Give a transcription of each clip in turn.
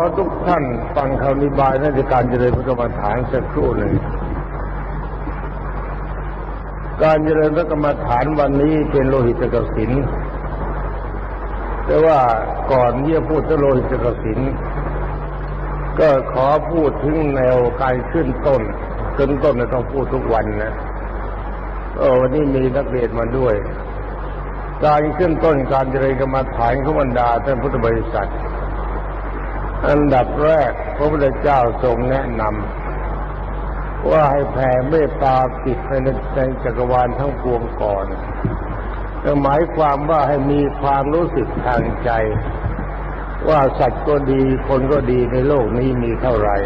อทุกท่านฟังคำนิบายราชการเจริญพระกรรมฐานสักครู่หนึ่งการเจริญพระกรรมฐานวันนี้เป็นโลหิตกสินแต่ว่าก่อนที่จะพูดถึงโลหิตกสินก็ขอพูดถึงแนวการขึ้นต้น ขึ้นต้นต้องพูดทุกวันนะเออวันนี้มีนักเรียนมาด้วย การขึ้นต้นการเจริญกรรมฐานของบรรดาท่านพุทธบริษัท อันดับแรกพระพุทธเจ้าทรงแนะนำว่าให้แผ่เมตตาจิตไปในในจักรวาลทั้งปวงก่อนก็หมายความว่าให้มีความรู้สึกทางใจ ว่าสัตว์ก็ดีคนก็ดีในโลกนี้มีเท่าไหร่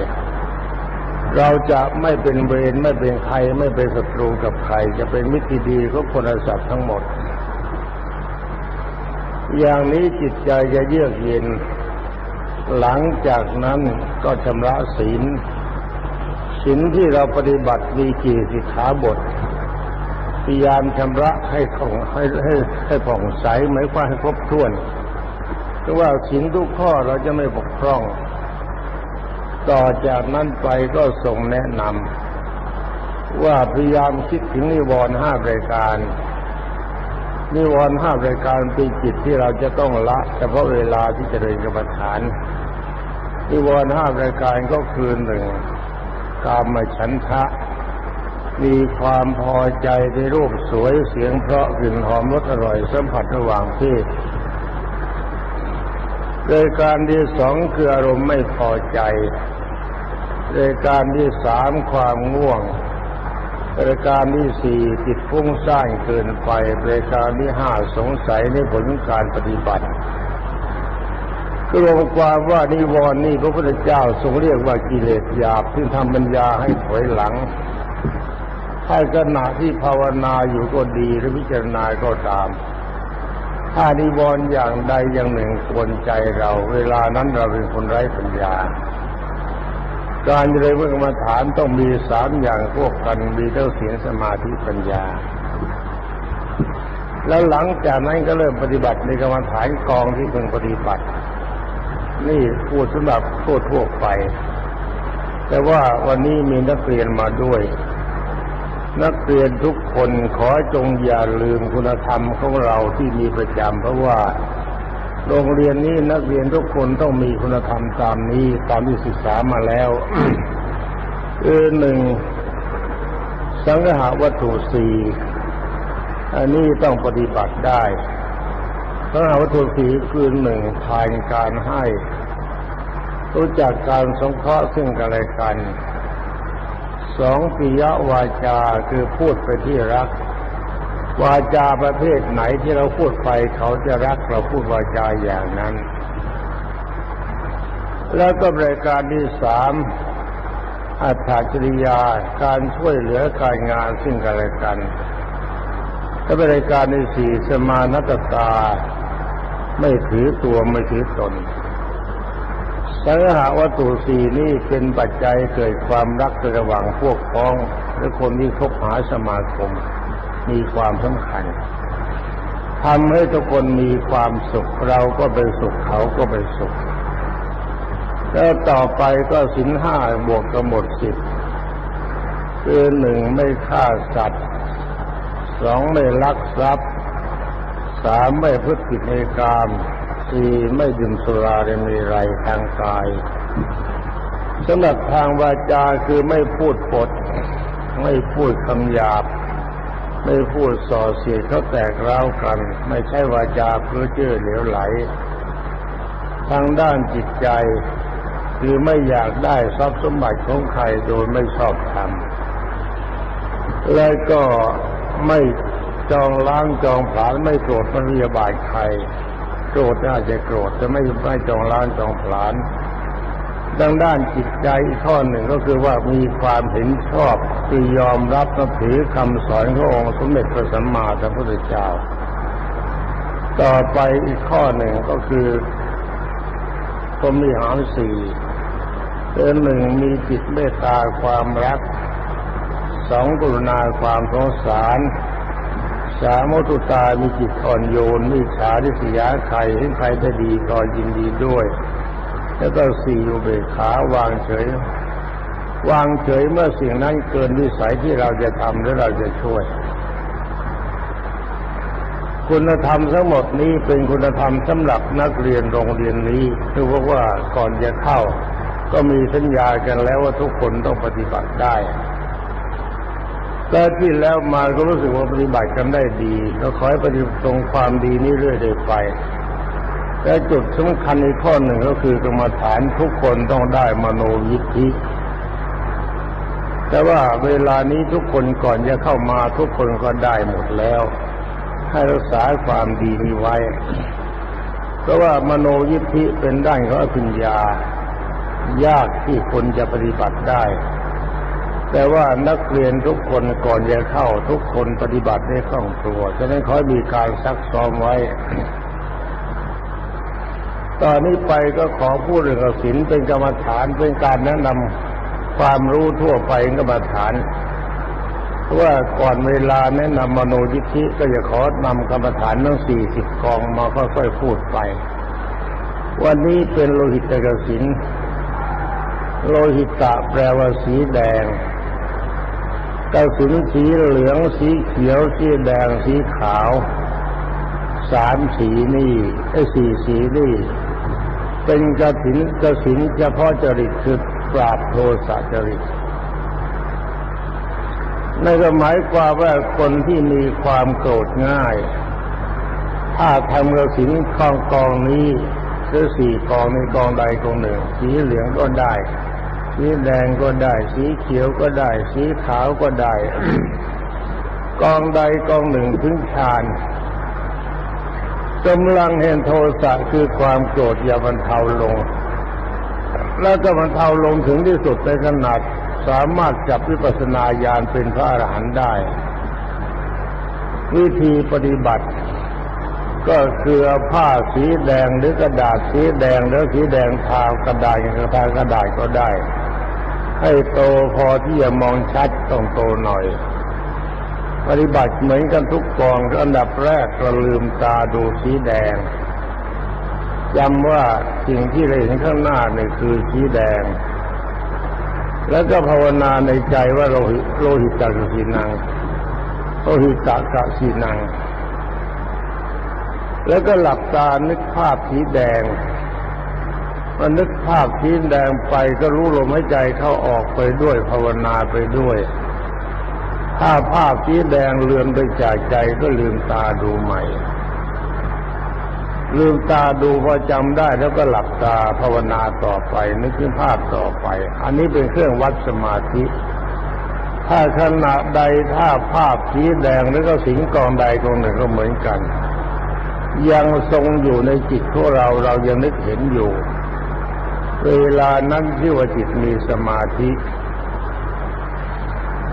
เราจะไม่เป็นเวรไม่เป็นใครไม่เป็นศัตรูกับใคร จะเป็นมิตรดีของคนและสัตว์ทั้งหมด อย่างนี้จิตใจจะเยือกเย็น หลังจากนั้นก็ชำระศีลศีลที่เราปฏิบัติมีกี่สิกขาบทพยายามชำระให้ของให้ให้ให้ผ่องใสหมายความให้ครบถ้วนเพราะว่าศีลทุกข้อเราจะไม่บกพร่อง ต่อจากนั้นไปก็ส่งแนะนำว่าพยายามคิดถึงนิวรณ์ห้ารายการนิวรณ์ห้ารายการเป็นจิตที่เราจะต้องละ เฉพาะเวลาที่จะเริญกรรมฐาน นิวรณ์ห้ารายการก็คือหนึ่งกามฉันทะ มีความพอใจในรูปสวยเสียงเพราะกลิ่นหอมรสอร่อยสัมผัสระหว่างเพศรายการที่สองคืออารมณ์ไม่พอใจรายการที่สามความง่วงรายการที่สี่จิตฟุ้งซ่านเกินไปรายการที่ห้าสงสัยในผลการปฏิบัติ รวมความว่านิวรณ์นี่พระพุทธเจ้าทรงเรียกว่ากิเลสหยาบที่ทำปัญญาให้ถอยหลังให้ขณะที่ภาวนาอยู่ก็ดีหรือพิจารณาก็ตาม ถ้านิวรณ์อย่างใดอย่างหนึ่งกวนใจเรา เวลานั้นเราเป็นคนไร้ปัญญา การเจริญกรรมฐานต้องมีสามอย่างพวกกันมีเท่าเสียงสมาธิปัญญา แล้วหลังจากนั้นก็เริ่มปฏิบัติในกรรมฐานกองที่เพิ่งปฏิบัติ นี่พูดสำหรับทั่วทั่วไป แต่ว่าวันนี้มีนักเรียนมาด้วย นักเรียนทุกคนขอจงอย่าลืมคุณธรรมของเราที่มีประจำเพราะว่า โรงเรียนนี้นักเรียนทุกคนต้องมีคุณธรรมตามนี้ตามที่ศึกษามาแล้วคือหนึ่งสังหาวัตถุสี่อันนี้ต้องปฏิบัติได้ สังหาวัตถุสีคือหนึ่งทานการให้ รู้จักการสงเคราะห์ซึ่งกันและกันสองปิยวาจาคือพูดไปที่รัก วาจาประเภทไหนที่เราพูดไปเขาจะรักเราพูดวาจาอย่างนั้น แล้วก็รายการที่สามอัตถจริยาการช่วยเหลือการงานซึ่งกันและกันและรายการที่สี่สมานัตตา ไม่ถือตัวไม่ถือตนสังหาวัตถุสี่นี่เป็นปัจจัยเกิดความรักระหว่างพวกพ้องและคนที่คบหาสมาคม มีความสำคัญทำให้ทุกคนมีความสุขเราก็เป็นสุขเขาก็เป็นสุข แล้วต่อไปก็สินห้าบวกกับหมดสิบคือหนึ่งไม่ฆ่าสัตว์สองไม่ลักทรัพย์ สามไม่พฤติในกามสี่ไม่ดื่มสุราเรมีไรทางกายสำหรับทางวาจาคือไม่พูดปด ไม่พูดคำหยาบ ไม่พูดส่อเสียดเขาแตกร้าวกัน ไม่ใช่วาจาเพื่อเจือเหลวไหล ทางด้านจิตใจ คือไม่อยากได้ทรัพย์สมบัติของใครโดยไม่ชอบธรรมและก็ไม่ จองล้างจองผลาญไม่โกรธไม่พยาบาทใคร โกรธน่าจะโกรธจะไม่ไม่จองล้างจองผลาญดังด้านจิตใจอีกข้อหนึ่งก็คือว่ามีความเห็นชอบคือยอมรับนับถือคำสอนขององค์สมเด็จพระสัมมาสัมพุทธเจ้า ต่อไปอีกข้อหนึ่งก็คือพรมีหารสี่เป็นหนึ่งมีจิตเมตตาความรักสองกรุณาความสงสาร สามมุตุตามีจิตอ่อนโยนมีฉาดิสยาใครเห็นใครจะดีก็ยินดีด้วย แล้วก็สี่อุเบกขาวางเฉย วางเฉยเมื่อสิ่งนั้นเกินวิสัยที่เราจะทำหรือเราจะช่วย คุณธรรมทั้งหมดนี้เป็นคุณธรรมสำหรับนักเรียนโรงเรียนนี้คือว่าว่าก่อนจะเข้า ก็มีสัญญากันแล้วว่าทุกคนต้องปฏิบัติได้ แต่ที่แล้วมาก็รู้สึกว่าปฏิบัติกันได้ดีก็ขอให้ปฏิบัติตรงความดีนี้เรื่อยๆไป และจุดสำคัญในข้อหนึ่งก็คือกรรมฐานทุกคนต้องได้มโนยิทธิแต่ว่าเวลานี้ทุกคนก่อนจะเข้ามาทุกคนก็ได้หมดแล้ว ให้รักษาความดีนี้ไว้ เพราะว่ามโนยิทธิเป็นด้านของอภิญญายากที่คนจะปฏิบัติได้ แต่ว่านักเรียนทุกคนก่อนจะเข้าทุกคนปฏิบัติได้คล่องตัวฉะนั้นขอให้มีการซักซ้อมไว้ ตอนนี้ไปก็ขอพูดเรื่องกสินเป็นกรรมฐานเป็นการแนะนำความรู้ทั่วไปกรรมฐานเพราะว่าก่อนเวลาแนะนำมโนยิทธิก็จะขอนำกรรมฐานทั้งสี่สิบกองมาค่อยๆพูดไป วันนี้เป็นโลหิตกสินโลหิตะแปลว่าสีแดง กสินสีเหลืองสีเขียวสีแดงสีขาวสามสีนี่ไอ้สี่สีนี่ เป็นกระสินกระสินเฉพาะจริตคือปราบโทสะจริตนั่นก็หมายความว่าคนที่มีความโกรธง่าย ถ้าทำกระสินกองกองนี้หรือสี่กองในกองใดกองหนึ่ง สีเหลืองก็ได้ สีแดงก็ได้ สีเขียวก็ได้ สีขาวก็ได้ กองใดกองหนึ่งถึงฌานกำลังเห็นโทสะคือความโกรธอย่าบรรเทาลง แล้วก็บรรเทาลงถึงที่สุดในขนาดสามารถจับวิปัสสนาญาณเป็นพระอรหันต์ได้ วิธีปฏิบัติ ก็คือผ้าสีแดงหรือกระดาษสีแดงหรือสีแดงทากระดาษกระทากระดาษก็ได้ ให้โตพอที่จะมองชัดต้องโตหน่อย ปฏิบัติเหมือนกันทุกกองอันดับแรกเราลืมตาดูสีแดงจำว่าสิ่งที่เราเห็นข้างหน้านี่คือสีแดง แล้วก็ภาวนาในใจว่าโลหิโลหิตตะกสีนังโลหิตตะกสีนัง แล้วก็หลับตานึกภาพสีแดง มันนึกภาพสีแดงไปก็รู้ลมหายใจเข้าออกไปด้วยภาวนาไปด้วย ถ้าภาพสีแดงเลือนไปจากใจก็ลืมตาดูใหม่ ลืมตาดูพอจำได้แล้วก็หลับตาภาวนาต่อไป นึกถึงภาพต่อไป อันนี้เป็นเครื่องวัดสมาธิถ้าขณะใดถ้าภาพสีแดงแล้วก็สิงกองใดกองหนึ่งก็เหมือนกัน ยังทรงอยู่ในจิตของเราเรายังนึกเห็นอยู่ เวลานั้นที่ว่าจิตมีสมาธิ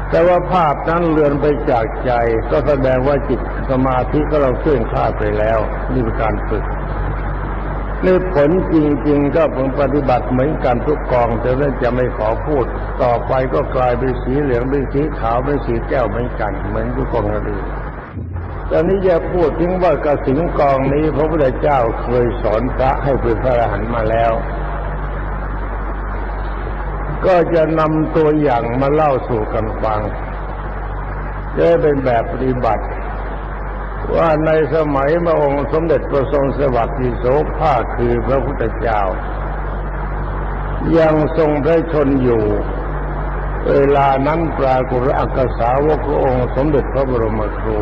แต่ว่าภาพนั้นเลือนไปจากใจ ก็แสดงว่าจิตสมาธิก็เราเคลื่อนคลาดไปแล้วนี่เป็นการฝึกนี่ผลจริง ๆ ก็ผมปฏิบัติเหมือนกันทุกกอง แต่เรื่องจะไม่ขอพูด ต่อไปก็กลายเป็นสีเหลืองเป็นสีขาวเป็นสีแก้วเหมือนกัน เหมือนทุกกองอื่นตอนนี้จะพูดถึงว่ากระสิงกองนี้พระพุทธเจ้าเคยสอนพระให้เป็นพระอรหันต์มาแล้ว ก็จะนำตัวอย่างมาเล่าสู่กันฟังจะเป็นแบบปฏิบัติ ว่าในสมัยพระองค์สมเด็จพระทรงสวัสดิโสภาคือพระพุทธเจ้า ยังทรงพระชนอยู่ เวลานั้นปรากฏอักษาวกพระองค์สมเด็จพระบรมครู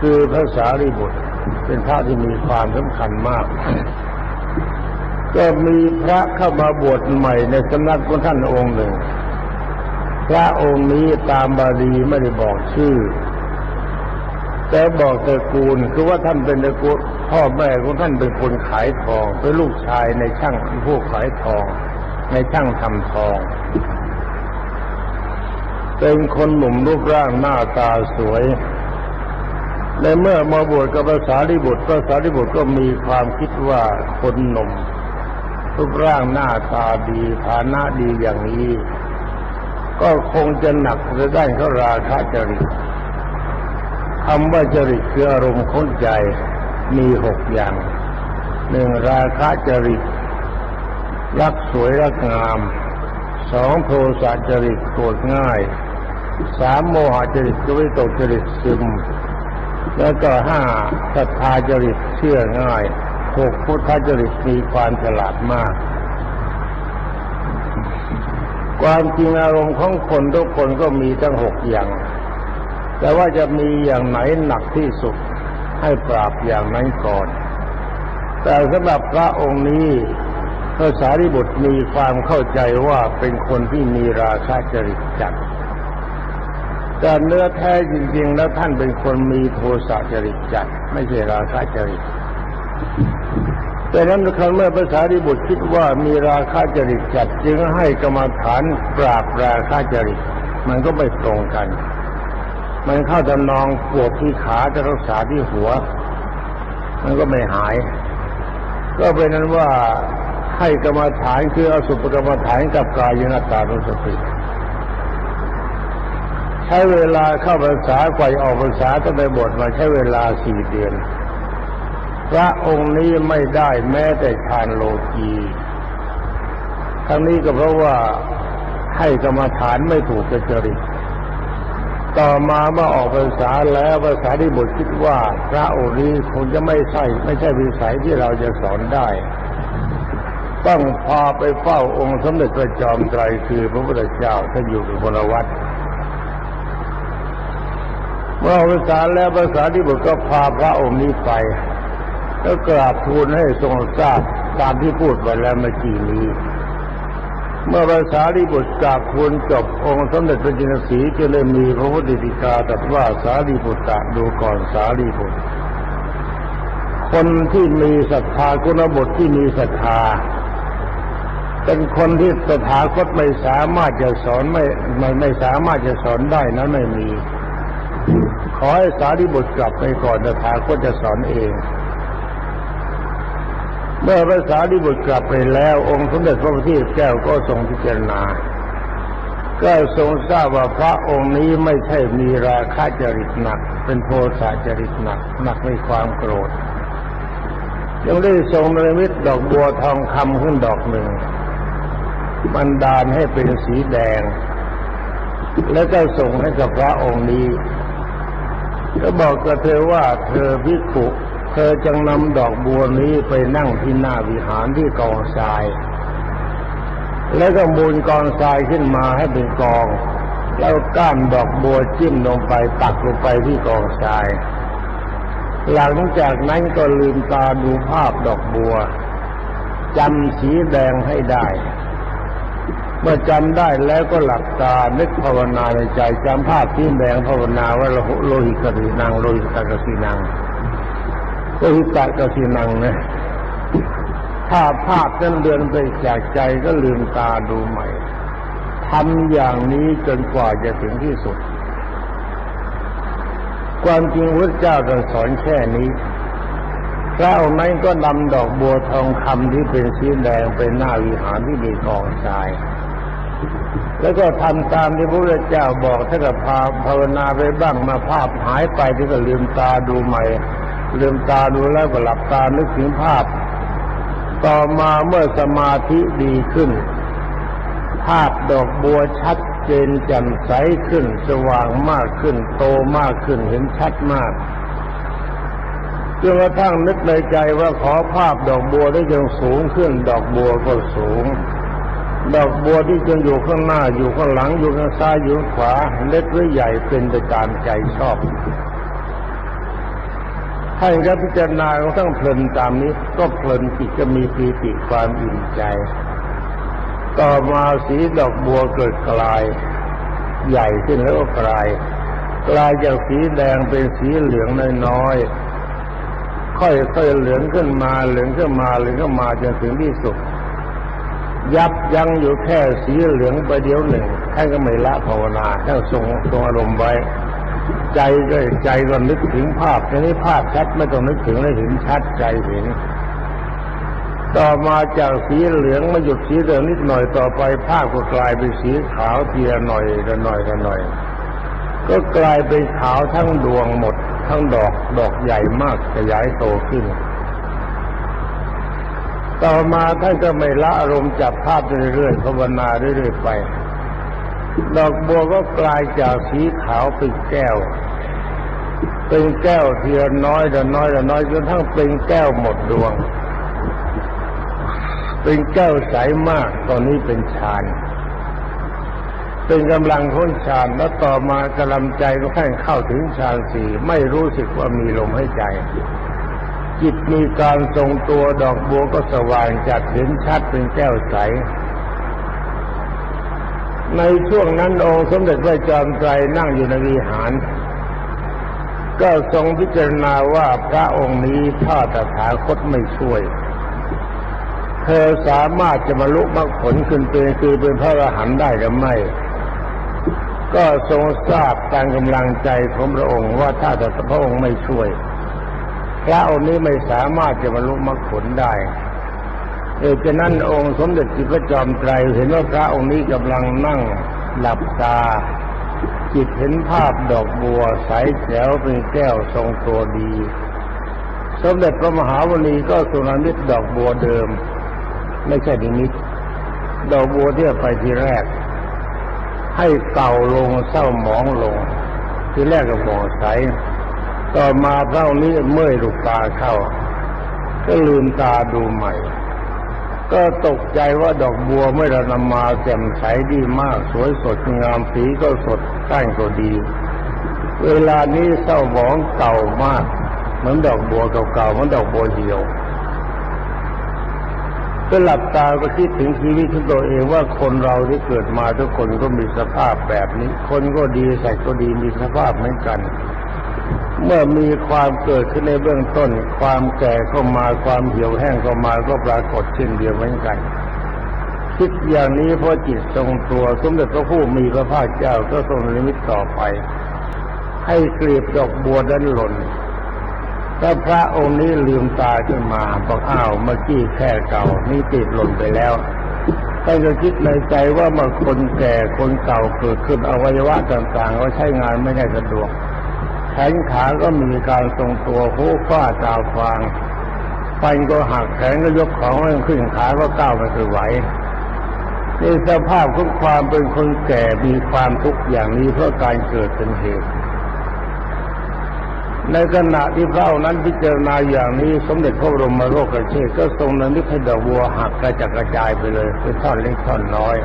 คือพระสารีบุตรเป็นพระที่มีความสำคัญมาก ก็มีพระเข้ามาบวชใหม่ในสำนักของท่านองค์หนึ่ง พระองค์นี้ตามบาลีไม่ได้บอกชื่อ แต่บอกตระกูลคือว่าท่านเป็นตระกูลพ่อแม่ของท่านเป็นคนขายทองเป็นลูกชายในช่างพวกขายทอง ในช่างทำทอง เป็นคนหนุ่มรูปร่างหน้าตาสวยในเมื่อมาบวชกับภาษาลิบุตรภาษาลิบุตรก็มีความคิดว่าคนหนุ่ม รูปร่างหน้าตาดีฐานะดีอย่างนี้ ก็คงจะหนักในด้านเขาราคะจริตคำว่าจริตคืออารมณ์ของใจมีหกอย่างหนึ่งราคะจริต รักสวยรักงามสองโทสะจริตโกรธง่ายสามโมหจริตก็วิตกจริตซึม แล้วก็ห้าศรัทธาจริตเชื่อง่าย หกพุทธจริตมีความฉลาดมาก ความจริงอารมณ์ของคนทุกคนก็มีทั้งหกอย่าง แต่ว่าจะมีอย่างไหนหนักที่สุดให้ปราบอย่างนั้นก่อน แต่สำหรับพระองค์นี้พระสารีบุตรมีความเข้าใจว่าเป็นคนที่มีราคะจริตจัดแต่เนื้อแท้จริง ๆ แล้วท่านเป็นคนมีโทสะจริตจัด ไม่ใช่ราคะจริต แต่นั้นครั้งเมื่อภาษาดิบุตรคิดว่ามีราคะจริตจัดจึงให้กรรมฐานปราบราคะจริต มันก็ไม่ตรงกัน มันเข้าทำนองปวดที่ขาจะรักษาที่หัว มันก็ไม่หาย ก็เป็นนั้นว่าให้กรรมฐานคืออสุภกรรมฐานกับกายนาตานุสติใช้เวลาเข้าภาษาไกวออกภาษาตั้งแต่บทมาใช้เวลาสี่เดือน ระองค์นี้ไม่ได้แม้แต่ฌานโลกีทั้งนี้ก็เพราะว่าให้กรรมฐานไม่ถูกจริตต่อมาเมื่อออกภาษาแล้วภาษาที่บทคิดว่า พระองค์นี้คงจะไม่ใช่ไม่ใช่วิสัยที่เราจะสอนได้ ต้องพาไปเฝ้าองค์สมเด็จพระจอมไตรคือพระพุทธเจ้าท่านอยู่ในพลวัตเมื่อภาษาแล้วภาษาที่บุตรก็พาพระองค์นี้ไป แล้วกราบทูลให้ทรงทราบตามที่พูดไปแล้วเมื่อกี้นี้ เมื่อภาษาลิบุตรกราบทูลจบองค์สมเด็จพระจินสีจะเลยมีพระพุทธดิกาตรัสว่าสารีบุตรดูก่อนสารีบุตร คนที่มีศรัทธาคุณบทที่มีศรัทธาเป็นคนที่สถาคตไม่สามารถจะสอนไม่ไม่ไม่สามารถจะสอนได้นั้นไม่มี ขอให้สารีบุตรกลับไปก่อนสถาคตจะสอนเอง เมื่อพระสารีบุตรกลับไปแล้ว องค์สมเด็จพระพุทธแก้วก็ทรงพิจารณา ก็ทรงทราบว่าพระองค์นี้ไม่ใช่มีราคะจริตหนัก เป็นโทสะจริตหนัก หนักในความโกรธยังได้ทรงนมิตดอกบัวทองคำขึ้นดอกหนึ่งบันดาลให้เป็นสีแดง แล้วก็ส่งให้กับพระองค์นี้ ก็บอกกับเธอว่าเธอพิกุ เธอจงนำดอกบัวนี้ไปนั่งที่หน้าวิหารที่กองทราย แล้วก็มูลกองทรายขึ้นมาให้เป็นกอง แล้วก้านดอกบัวจิ้มลงไปตักลงไปที่กองทราย หลังจากนั้นก็ลืมตาดูภาพดอกบัวจำสีแดงให้ได้ เมื่อจำได้แล้วก็หลับตานึกภาวนาในใจจำภาพที่แดงภาวนาว่าโลหิตกสีนางโลหิตกสีนาง โลหิตกสีนางนะถ้าภาพนั้นเดือนไปจากใจก็ลืมตาดูใหม่ทำอย่างนี้จนกว่าจะถึงที่สุด ความจริงพระเจ้าจะสอนแค่นี้พระองค์นั้นก็นำดอกบัวทองคำที่เป็นสีแดงไปหน้าวิหารที่มีกองทราย แล้วก็ทำตามที่พระพุทธเจ้าบอกถ้ากับพาภาวนาไปบ้างมาภาพหายไปที่ก็ลืมตาดูใหม่ ลืมตาดูแล้วก็หลับตานึกถึงภาพ ต่อมาเมื่อสมาธิดีขึ้น ภาพดอกบัวชัดเจนแจ่มใสขึ้น สว่างมากขึ้น โตมากขึ้นเห็นชัดมากจนกระทั่งนึกในใจว่าขอภาพดอกบัวได้จงสูงขึ้น ดอกบัวก็สูง ดอกบัวที่จะอยู่ข้างหน้าอยู่ข้างหลังอยู่ข้างซ้ายอยู่ขวาเล็กหรือใหญ่เป็นไปตามใจชอบ ให้รับพิจารณาเราต้องเพลินตามนี้ ก็เพลินจิตจะมีปีติความอิ่มใจ ต่อมาสีดอกบัวเกิดกลาย ใหญ่ขึ้นแล้วก็กลาย กลายจากสีแดงเป็นสีเหลืองน้อยๆค่อยๆเหลืองขึ้นมาเหลืองขึ้นมาเหลืองขึ้นมาจนถึงที่สุดยับยั้งอยู่แค่สีเหลืองไปเดียวหนึ่งท่านก็ไม่ละภาวนาท่านทรงทรงอารมณ์ไว้ ใจก็ใจก็นึกถึงภาพทีนี้ภาพชัดไม่ต้องนึกถึงเลยเห็นชัดใจเห็น ต่อมาจากสีเหลืองมาหยุดสีเหลืองนิดหน่อยต่อไป ภาพก็กลายเป็นสีขาวเทียหน่อยละหน่อยละหน่อย ก็กลายเป็นขาวทั้งดวงหมด ทั้งดอกดอกใหญ่มากขยายโตขึ้น ต่อมาท่านก็ไม่ละอารมณ์จับภาพเรื่อยๆภาวนาเรื่อยๆไปดอกบัวก็กลายจากสีขาวเป็นแก้ว เป็นแก้วเทีละน้อยละน้อยละน้อยจนทั้งเป็นแก้วหมดดวง เป็นแก้วใสมาก ตอนนี้เป็นฌานเป็นกำลังพ้นฌานแล้วต่อมากำลังใจก็แค่เข้าถึงฌานสี่ไม่รู้สึกว่ามีลมให้ใจ จิตมีการทรงตัวดอกบัวก็สว่างจัดเห็นชัดเป็นแก้วใส ในช่วงนั้นองค์สมเด็จพระจอมไตรนั่งอยู่ในวิหาร ก็ทรงพิจารณาว่าพระองค์นี้ถ้าตถาคตไม่ช่วย เธอสามารถจะบรรลุมรรคผลขึ้นเป็นคือเป็นพระอรหันต์ได้หรือไม่ ก็ทรงทราบตามกำลังใจของพระองค์ว่าถ้าแต่พระองค์ไม่ช่วย พระองค์นี้ไม่สามารถจะบรรลุมรรคผลได้เอฉะนั้นองค์สมเด็จพระจอมไตรเห็นว่าพระองค์นี้กำลังนั่งหลับตา จิตเห็นภาพดอกบัวใสแจ๋วเป็นแก้วทรงตัวดี สมเด็จพระมหาวลีก็สุนามิตดอกบัวเดิม ไม่ใช่ดิมิตดอกบัวที่ไปทีแรก ให้เก่าลงเศร้าหมองลง ทีแรกก็มองใส ต่อมาเท่านี้เมื่อยลูกตาเข้า ก็ลืมตาดูใหม่ ก็ตกใจว่าดอกบัวไม่ระนำมาแจ่มใสดีมาก สวยสดงามสีก็สดก้านก็ดี เวลานี้เศร้าหมองเก่ามาก เหมือนดอกบัวเก่าๆเหมือนดอกบัวเหี่ยวก็หลับตาก็คิดถึงชีวิตของตัวเองว่าคนเราที่เกิดมาทุกคนก็มีสภาพแบบนี้ คนก็ดีสัตว์ก็ดีมีสภาพเหมือนกัน เมื่อมีความเกิดขึ้นในเบื้องต้น ความแก่ก็มาความเหี่ยวแห้งก็มาก็ปรากฏเช่นเดียวเหมือนกัน คิดอย่างนี้เพราะจิตทรงตัวสมเด็จพระผู้มีพระภาคเจ้าก็ทรงนิมิตต่อไป ให้กลีบดอกบัวดันหล่นถ้าพระองค์นี้ลืมตาขึ้นมาบอกอ้าวเมื่อกี้แค่เก่านี่ติดหล่นไปแล้วท่านก็คิดในใจว่าเมื่อคนแก่คนเก่าเกิดขึ้นอวัยวะต่างๆ ก็ใช้งานไม่ได้สะดวก แขนขาก็มีการทรงตัวหูฟ้าตาฟางฟันก็หักแขนก็ยกของขึ้นขาก็ก้าวไม่เคยไหวในสภาพของความเป็นคนแก่มีความทุกข์อย่างนี้เพราะการเกิดเป็นเหตุ ในขณะที่พระนั้นพิจารณาอย่างนี้สมเด็จพระบรมโลกเชษก็ทรงนั้นนิพดอกบัวหักกระจัดกระจายไปเลยเป็นท่อนเล็กท่อนน้อย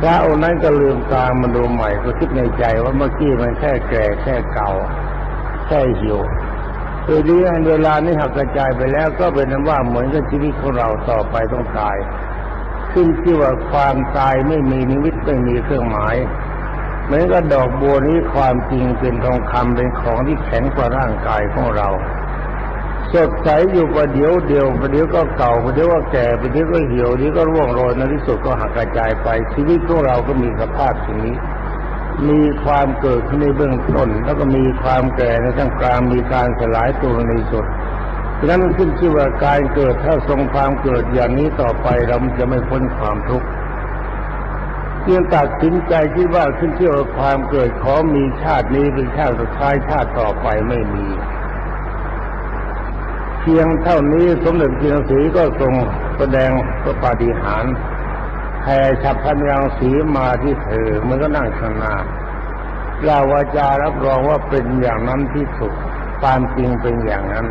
พระองค์นั้นก็ลืมตามาดูใหม่ก็คิดในใจว่าเมื่อกี้มันแค่แก่แค่เก่า แค่หิวคือดีเวลานี้หักกระจายไปแล้วก็เป็นนั้นว่าเหมือนกับชีวิตของเราต่อไปต้องตาย ขึ้นที่ว่าความตายไม่มีนิมิตไม่มีเครื่องหมายเหมือนกับดอกบัวนี้ความจริงเป็นทองคำเป็นของที่แข็งกว่าร่างกายของเรา สดใสอยู่ประเดี๋ยวเดียวประเดี๋ยวก็เก่าประเดี๋ยวก็แก่ประเดี๋ยวก็เหี่ยวเดี๋ยวก็ร่วงโรยในที่สุดก็หักกระจายไป ชีวิตของเราก็มีสภาพอย่างนี้ มีความเกิดขึ้นในเบื้องต้น แล้วก็มีความแก่ในท่ามกลางมีการสลายตัวในที่สุดฉะนั้นขึ้นชื่อว่าการเกิดถ้าทรงความเกิดอย่างนี้ต่อไปเราจะไม่พ้นความทุกข์เพียงตัดสินใจคิดว่าขึ้นชื่อว่าความเกิดขอมีชาตินี้เป็นชาติสุดท้ายชาติต่อไปไม่มี เพียงเท่านี้สมเด็จพระศรีก็ทรงแสดงพระปาฏิหาริย์แผ่ฉับพันรังสีมาที่เธอมันก็นั่งข้างหน้าเราวาจารับรองว่าเป็นอย่างนั้นที่สุดความจริงเป็นอย่างนั้น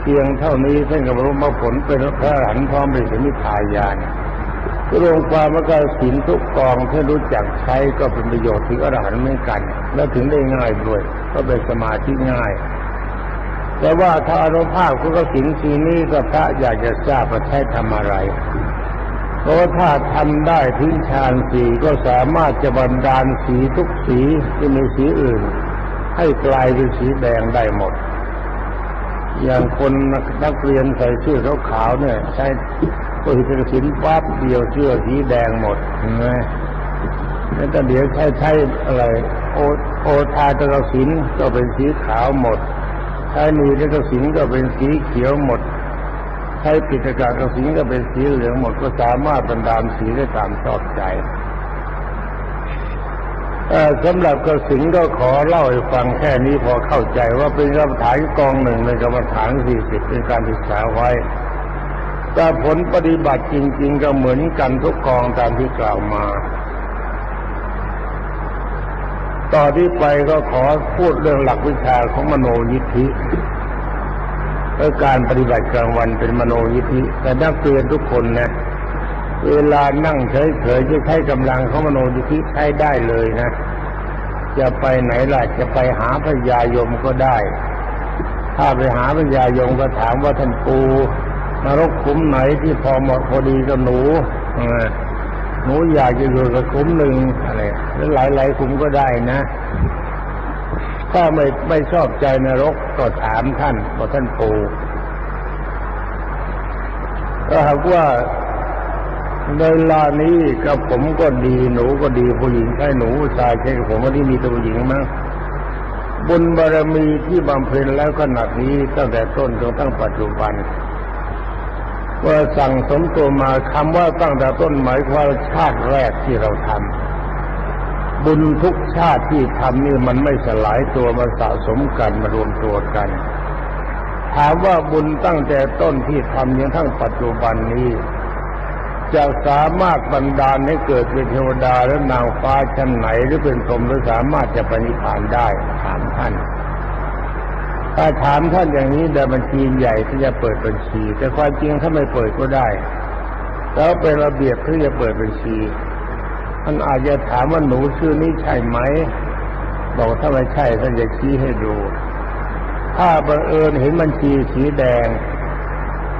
เพียงเท่านี้ท่านก็บรรลุมรรคผลเป็นพระอรหันต์พร้อมเป็นสมิทายานรวมความว่าการศีลทุกกองที่รู้จักใช้ก็เป็นประโยชน์ถึงอรหันต์เหมือนกัน และถึงได้ง่ายด้วย ก็เป็นสมาธิง่าย แต่ว่าถ้าอนุภาพของกสินสีนี้ก็พระอยากจะทราบว่าใช้ทำอะไรเพราะถ้าทำได้ทิ้งฌานสีก็สามารถจะบันดาลสีทุกสีที่มีสีอื่น ให้กลายเป็นสีแดงได้หมด อย่างคนนักเรียนใส่เสื้อขาวเนี่ย ใช้ตัวหินสินปั๊บเดียวเสื้อสีแดงหมดเห็นไหมแล้วก็เดี๋ยวใช้ใช้อะไร โอโอทาตะสินก็เป็นสีขาวหมด ใช้มีตะสินก็เป็นสีเขียวหมดใช้ปิดกากระสินก็เป็นสีเหลืองหมดก็สามารถบรรดาลสีได้ตามชอบใจสำหรับกระสินก็ขอเล่าให้ฟังแค่นี้พอเข้าใจว่าเป็นกรรมฐานกองหนึ่งในกรรมฐานสี่สิบเป็นการศึกษาไว้ แต่ผลปฏิบัติจริง ๆ ก็เหมือนกันทุกกองตามที่กล่าวมา ต่อที่ไปก็ขอพูดเรื่องหลักวิชาของมโนยิทธิเพื่อการปฏิบัติกลางวันเป็นมโนยิทธิแต่นักเรียนทุกคนนะเวลานั่งเฉยๆจะใช้กำลังของมโนยิทธิใช้ได้เลยนะจะไปไหนล่ะจะไปหาพญายมก็ได้ ถ้าไปหาพญายมก็ถามว่าท่านปูนรกขุมไหนที่พอเหมาะพอดีกับหนูเออ หนูอยากจะอยู่กับขุมหนึ่งอะไรหรือหลายๆขุมก็ได้นะ ถ้าไม่ไม่ชอบใจนรกก็ถามท่านว่าท่านปูถ้าหากว่าในลานี้กับผมก็ดีหนูก็ดีผู้หญิงใช่หนูชายใช่ผมว่าที่มีตัวหญิงมั้งบุญบารมีที่บำเพ็ญแล้วขนาดนี้ตั้งแต่ต้นจนตั้งปัจจุบัน ว่าสั่งสมตัวมาคำว่าตั้งแต่ต้นหมายความว่าชาติแรกที่เราทำบุญทุกชาติที่ทำนี่มันไม่สลายตัวมาสะสมกันมารวมตัวกัน ถามว่าบุญตั้งแต่ต้นที่ทำจนทั้งปัจจุบันนี้จะสามารถบันดาลให้เกิดเป็นเทวดาและนางฟ้าชั้นไหนหรือเป็นพรหมหรือสามารถจะปณิพานได้ถามท่าน ถ้าถามท่านอย่างนี้แต่บัญชีใหญ่ที่จะเปิดบัญชี แต่ความจริงถ้าไม่เปิดก็ได้ แล้วเป็นระเบียบที่จะเปิดบัญชีท่านอาจจะถามว่าหนูชื่อนี้ใช่ไหมบอกถ้าไม่ใช่ท่านจะชี้ให้ดู ถ้าบังเอิญเห็นบัญชีสีแดง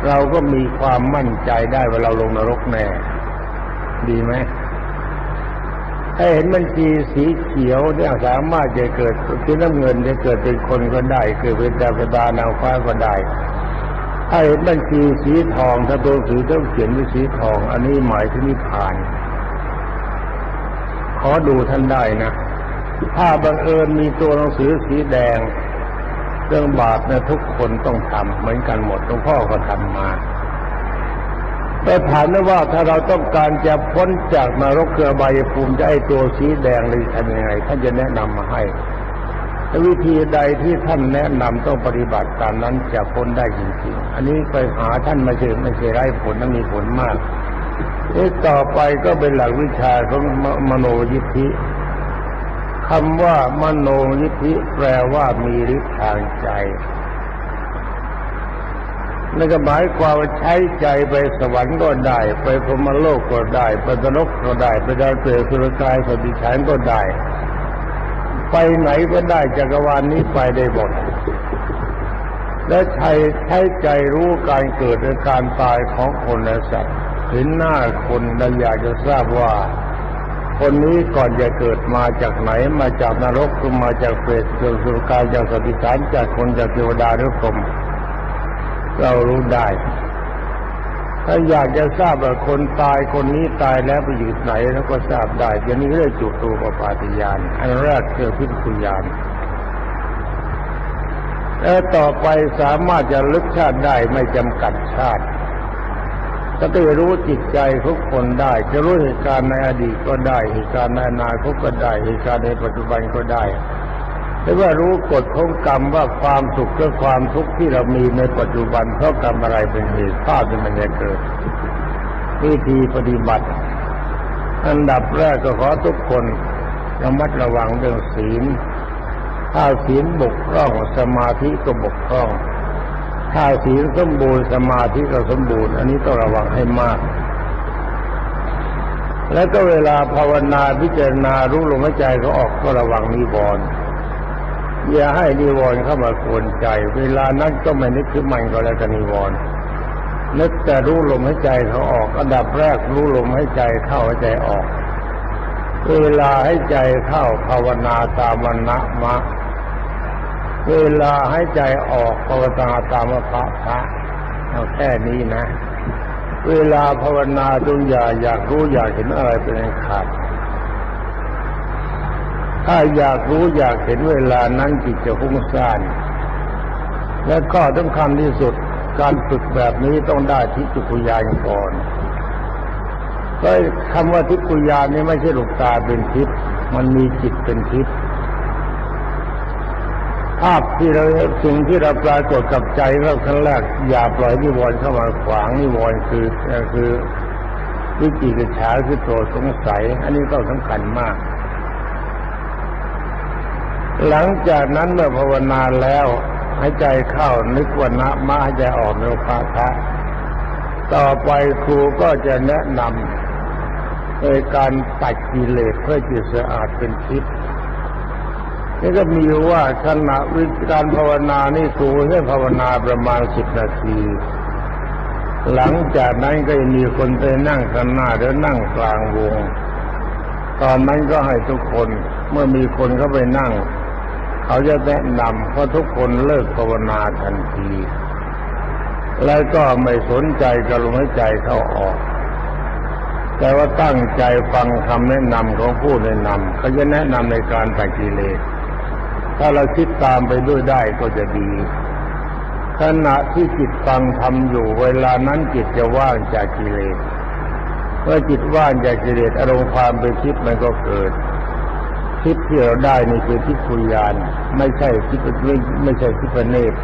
เราก็มีความมั่นใจได้ว่าเราลงนรกแน่ ดีไหม ถ้าเห็นบัญชีสีเขียวเนี่ยสามารถจะเกิดสีน้ำเงินจะเกิดเป็นคนก็ได้เกิดเป็นดาวดานางฟ้าก็ได้ถ้าเห็นบัญชีสีทองถ้าตัวสีต้องเขียนด้วยสีทอง อันนี้หมายถึงนิพพาน ขอดูท่านได้นะ ถ้าบังเอิญมีตัวหนังสือสีแดง เรื่องบาปนี่ยทุกคนต้องทำเหมือนกันหมดหลวงพ่อก็ทำมา แต่ถามนะว่าถ้าเราต้องการจะพ้นจากนรกเกือบายภูมิจะไอตัวสีแดงเลยทำยังไงท่านจะแนะนำมาให้วิธีใดที่ท่านแนะนำต้องปฏิบัติตามนั้นจะพ้นได้จริงๆ อันนี้ไปหาท่านมาเจอไม่ใช่ไร้ผลนั้นมีผลมากนี่ต่อไปก็เป็นหลักวิชาของมโนยิทธิคำว่ามโนยิทธิแปลว่ามีฤทธิ์ทางใจ นั่นก็หมายความว่าใช้ใจไปสวรรค์ก็ได้ ไปพรหมโลกก็ได้ ไปนรกก็ได้ ไปดาวเปรตสุรกายสติฉันก็ได้ ไปไหนก็ได้จักรวาลนนี้ไปได้หมดและใช้ใช้ใจรู้การเกิดและการตายของคนและสัตว์เห็นหน้าคนเราอยากจะทราบว่า คนนี้ก่อนจะเกิดมาจากไหนมาจากนรกหรือมาจากเปรตจากสุรกายจากสติฉันจากคนจากเทวดาหรือพรหม เรารู้ได้ ถ้าอยากจะทราบว่าคนตายคนนี้ตายแล้วไปอยู่ไหนแล้วก็ทราบได้อย่างนี้เรียกจุตูปปาติยานอันแรกคือพิคุยานแล้วต่อไปสามารถจะลึกชาติได้ไม่จำกัดชาติก็จะรู้จิตใจทุกคนได้ จะรู้เหตุการณ์ในอดีตก็ได้ เหตุการณ์ในอนาคตก็ได้ เหตุการณ์ในปัจจุบันก็ได้ หรือว่ารู้กฎของกรรมว่าความสุขและความทุกข์ที่เรามีในปัจจุบันเพราะกรรมอะไรเป็นเหตุภาพที่มันจะเกิด วิธีปฏิบัติ อันดับแรกก็ขอทุกคนระมัดระวังเรื่องศีล ถ้าศีลบกพร่องสมาธิก็บกพร่อง ถ้าศีลสมบูรณ์สมาธิก็สมบูรณ์ อันนี้ต้องระวังให้มาก แล้วก็เวลาภาวนาพิจารณารู้ลมหายใจเขาออกก็ระวังนิวรณ์ อย่าให้นิวรณ์เข้ามากวนใจ เวลานั้นก็ไม่นึกถึงมันก็แล้วกันนิวรณ์นึกแต่รู้ลมหายใจเขาออก อันดับแรกรู้ลมหายใจเข้าหายใจออก เวลาให้ใจเข้าภาวนาตามวันนะมะ เวลาให้ใจออกภาวนาตามพระพระเอาแค่นี้นะ เวลาภาวนาจงอย่าอยากรู้อยากเห็นอะไรเป็นขาด ถ้าอยากรู้อยากเห็นเวลานั้นจิตจะฟุ้งซ่าน และก็สำคัญที่สุดการฝึกแบบนี้ต้องได้ทิฏฐิกุญาณก่อนก็คำว่าทิฏฐิกุญาณนี่ไม่ใช่ลูกตาเป็นทิพย์มันมีจิตเป็นทิพย์ภาพที่เราสิ่งที่เราปรากฏกับใจเราครั้งแรกอย่าปล่อยนิวรณ์เข้ามาขวางนิวรณ์คือคือวิจิกิจฉาคือตัวสงสัย อันนี้ก็สำคัญมาก หลังจากนั้นเมื่อภาวนาแล้วหายใจเข้านึกว่านะมาหายใจออกโนภาทะต่อไปครูก็จะแนะนำในการตัดกิเลสเพื่อจิตสะอาดเป็นทิพย์นี่ก็มีว่าขณะวิการภาวนานี่ครูให้ภาวนาประมาณสิบนาที หลังจากนั้นก็จะมีคนไปนั่งข้างหน้าแล้วนั่งกลางวง ตอนนั้นก็ให้ทุกคนเมื่อมีคนเข้าไปนั่ง เขาจะแนะนำเพราะทุกคนเลิกภาวนาทันที แล้วก็ไม่สนใจกับลมหายใจเข้าออก แต่ว่าตั้งใจฟังคำแนะนำของผู้แนะนำเขาจะแนะนำในการตัดกิเลสถ้าเราคิดตามไปด้วยได้ก็จะดีขณะที่จิตฟังทำอยู่เวลานั้นจิตจะว่างจากกิเลสเมื่อจิตว่างจากกิเลสอารมณ์ความเป็นทิพย์มันก็เกิด ทิพย์ที่เราได้นี่คือทิพคุยานไม่ใช่ทิพไม่ไม่ใช่ทิพเนตร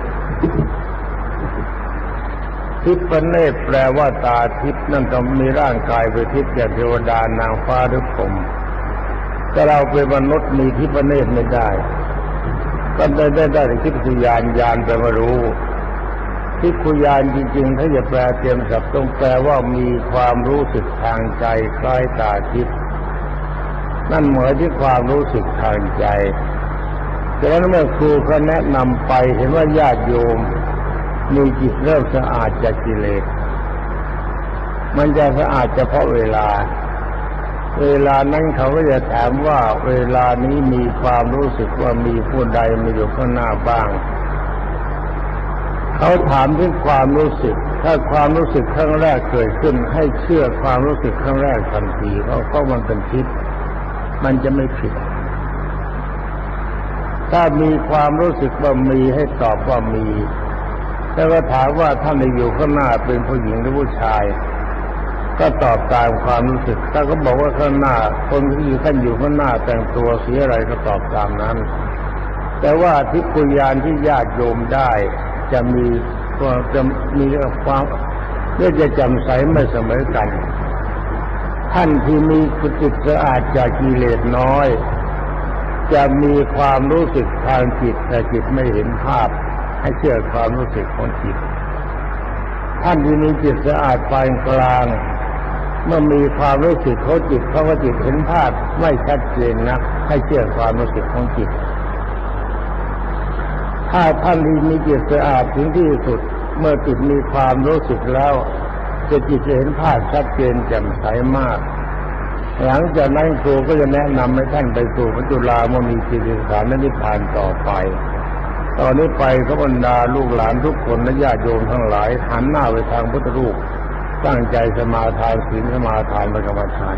ทิพเนตรแปลว่าตาทิพยนั่นต้องมีร่างกายเป็นทิพย์อย่างเทวดานางฟ้าหรือพรหมแต่เราเป็นมนุษย์มีทิพเนตรไม่ได้ ก็ได้ได้ได้ทิพยานยานแปลว่ารู้ทิพยานจริงๆ ถ้าจะแปลเตรียมศัพท์ต้องแปลว่ามีความรู้สึกทางใจคล้ายตาทิพย์ นั่นเหมือนที่ความรู้สึกทางใจดังนั้นเมื่อครูเขาแนะนำไปเห็นว่าญาติโยมมีจิตเริ่มสะอาดจากกิเลส มันจะสะอาดเฉพาะเวลา เวลานั้นเขาก็จะถามว่าเวลานี้มีความรู้สึกว่ามีผู้ใดมาอยู่ข้างหน้าบ้าง เขาถามถึงความรู้สึก ถ้าความรู้สึกครั้งแรกเกิดขึ้น ให้เชื่อความรู้สึกครั้งแรกทันทีเพราะเพราะมันเป็นทิพย์ มันจะไม่ผิด ถ้ามีความรู้สึกว่ามีให้ตอบว่ามี แล้วก็ถามว่าท่านอยู่ข้างหน้าเป็นผู้หญิงหรือผู้ชาย ก็ตอบตามความรู้สึก ถ้าก็บอกว่าข้างหน้า คนที่อยู่ท่านอยู่ข้างหน้าแต่งตัวสีอะไรก็ตอบตามนั้น แต่ว่าทิพยานที่ญาติโยมได้จะมีจะมีความเรื่อจะจำใสไม่เสมอกัน ท่านที่มีจิตสะอาดจากกิเลสน้อย จะมีความรู้สึกทางจิตแต่จิตไม่เห็นภาพ ให้เชื่อความรู้สึกของจิต ท่านที่มีจิตสะอาดปานกลาง เมื่อมีความรู้สึกเขาจิตเขาว่าจิตเห็นภาพไม่ชัดเจนนักให้เชื่อความรู้สึกของจิต ถ้าท่านที่มีจิตสะอาดถึงที่สุด เมื่อจิตมีความรู้สึกแล้ว จะจิตจะเห็นภาพชัดเจนแจ่มใสมาก หลังจากนั้นครูก็จะแนะนำให้ท่านไปสู่พระจุลามณีจิตสารนิพพานต่อไป ตอนนี้ไปขบรรดาลูกหลานทุกคนและญาติโยมทั้งหลายหันหน้าไปทางพุทธรูปตั้งใจสมาทานศีลสมาทานประกรรมฐาน